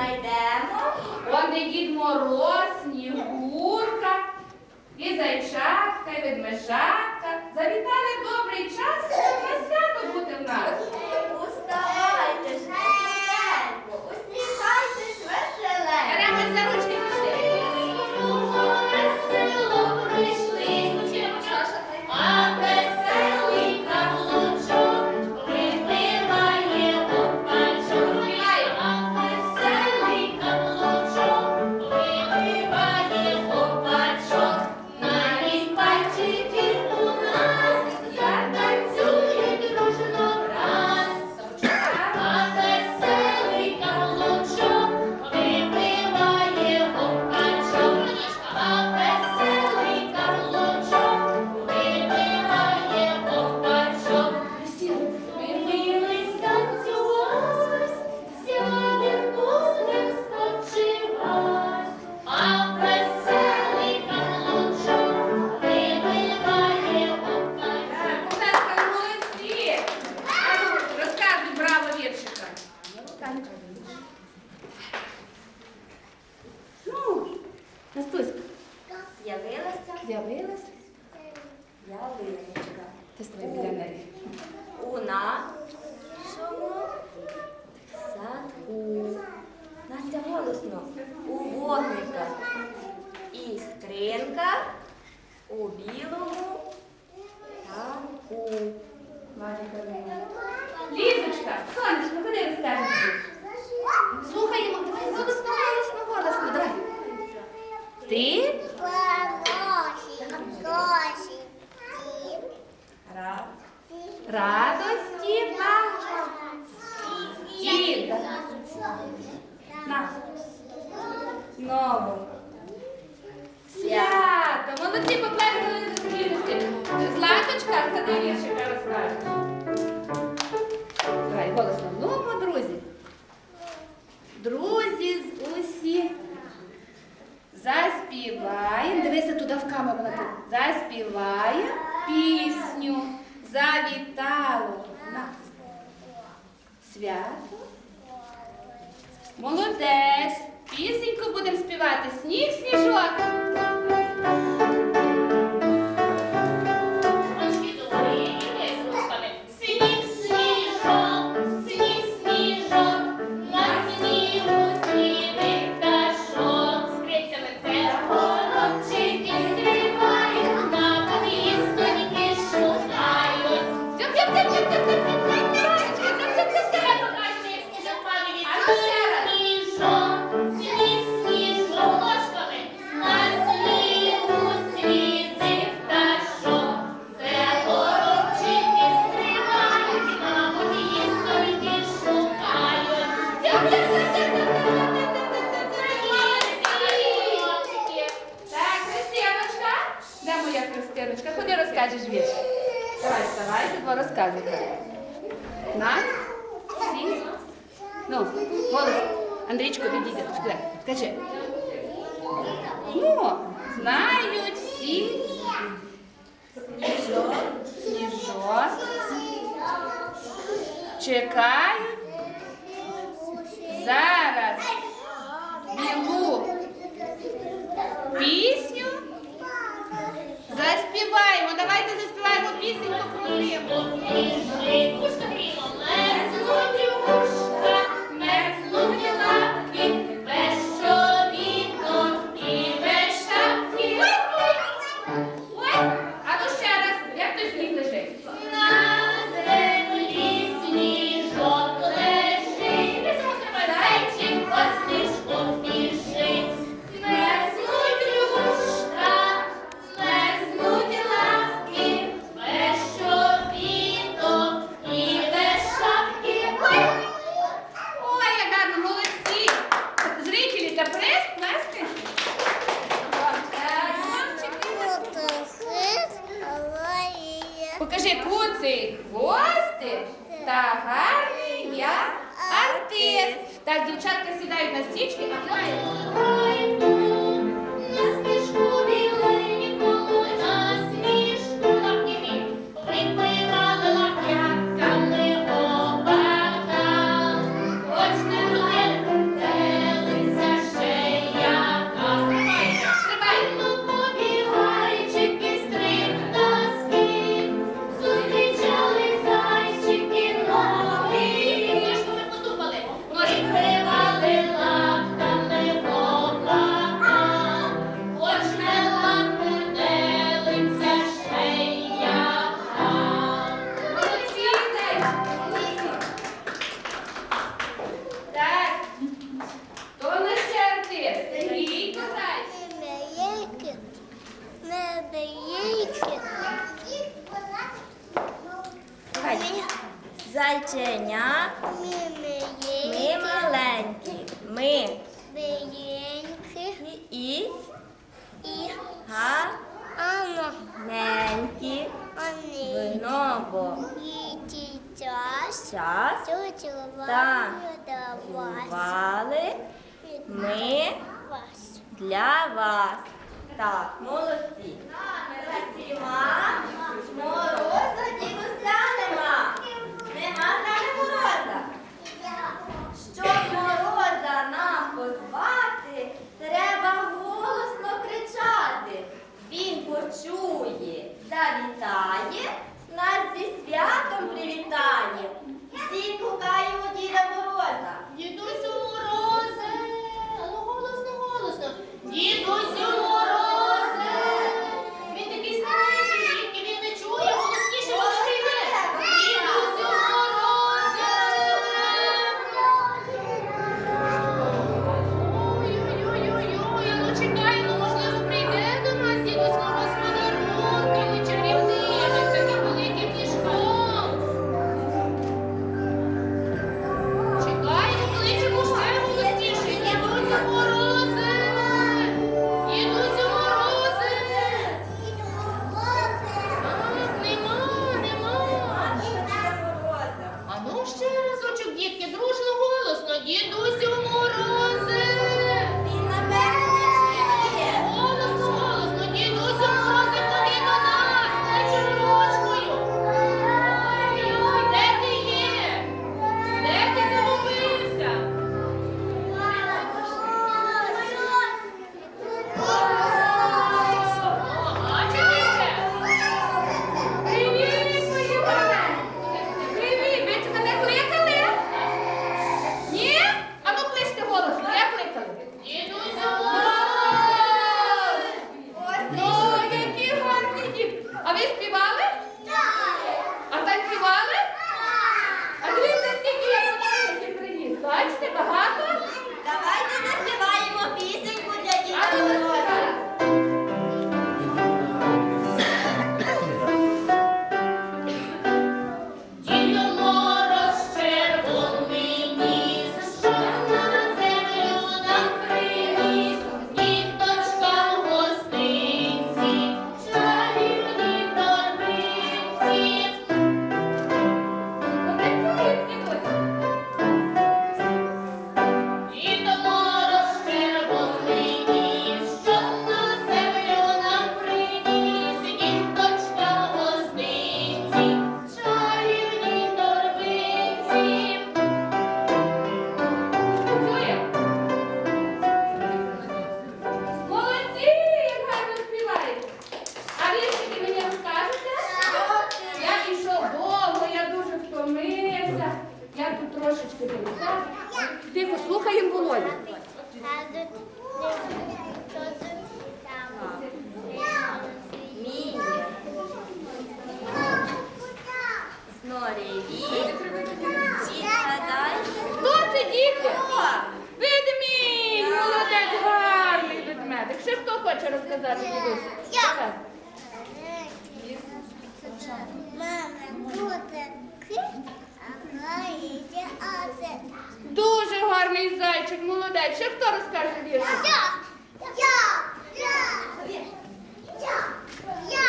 знайдемо, он дід мороз, снігурка і зайчатка, і ведмежатка. Завітаємо. На. Нову. Свято. Молодці поплескали зустрілися. Златочка, це ти. Давай, голосно. Ну, друзі. Друзі з усіх. Заспіваємо. Дивися туди в камеру. Заспіваємо пісню. Завітало нас. Свято. Молодець. Пісеньку будемо співати. Сніг, сніжок. Ну, знають всі. Сніжок, сніжок. Чекають. Зараз білу пісню. Заспіваємо. Давайте заспіваємо пісню по. Покажи куций хвостик та гарний я артист. Так, дівчатка сідають на стічки, а ми. зайченя. Ми миленькі. Ми маленькі. Ми. Миленькі. І. І. Га. Ано. Ненькі. Вони. Виново. Час. Час. Та. Чували. Ми. Вас. Для вас. Так, молодці. Красима. Мороз. Дідусь? Я. Мама, буде. Дуже гарний зайчик, молодець. Ще хто розкаже віршик? Я, я, я, я, я.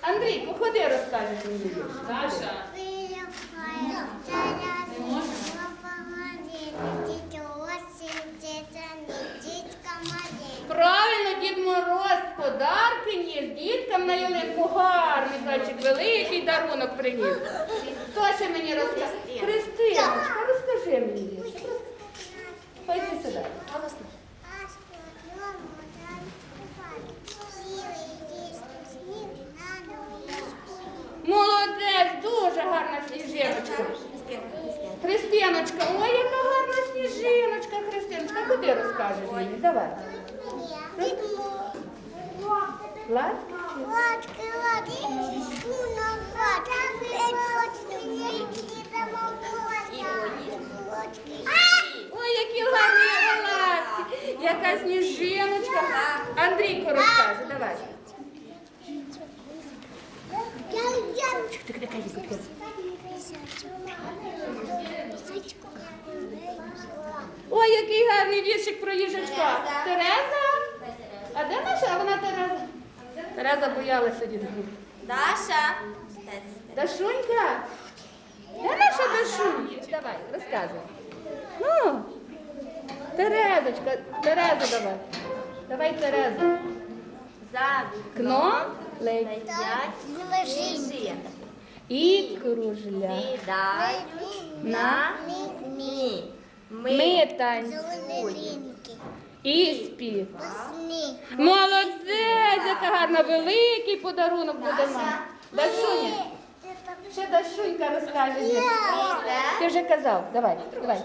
Андрійко, ходи розкажеш мені вірш. Даша. Правильно, Дід Мороз подарки ніс діткам на ялинку гарний зайчик, великий дарунок приніс. Хто ще мені розкаже? Христиночка, розкажи мені. Пойди сюди. Молодець, дуже гарна сніжиночка. Христиночка, ой, яка гарна сніжиночка, Христиночка. Куди розкажеш мені? Давай. Ой, які гарні оладки. Яка сніжиночка. Андрійко розкаже, давай. Ой, який гарний віршик про їжачка. Тереза? А де наша? А вона Тереза. Тереза боялася від гру. Даша. Дашунька? Де наша Дашунька? Давай, розказуй. Ну, Терезочка, Тереза давай. Давай Тереза. За Кно, лей летять сніжинки. і кружля. Сідай на ні. Ми танцюємо і спів. Молодець, яка гарна, великий подарунок буде мам. Дашуня, ще Дашунька розкаже. Ти вже казав, давай, давай.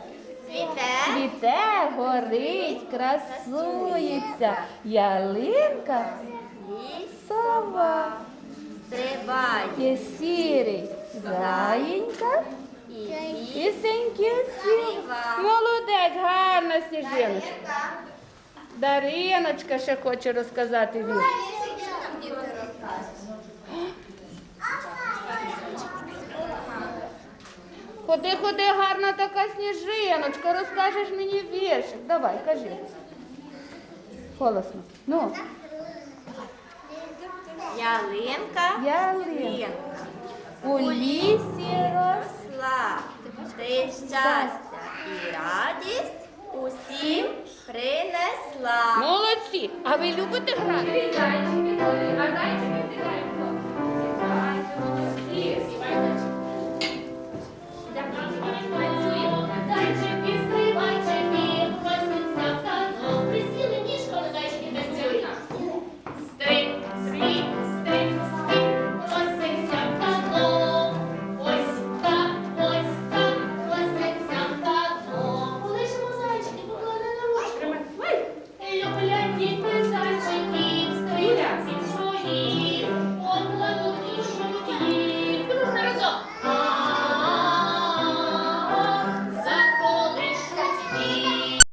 Цвіте. Горить, красується, ялинка, сова, Стрибай. є сірий, заєнька, І спів. Молодець, гарна сніжиночка. Дариночка ще хоче розказати вірш. Ходи, ходи, гарна така сніжиночка, розкажеш мені віршик. Давай, кажи. Голосно. Ну, ялинка. ялинка у лісі рос. Росла. Ти щастя і радість усім принесла. Молодці! А ви любите грати? А зайчики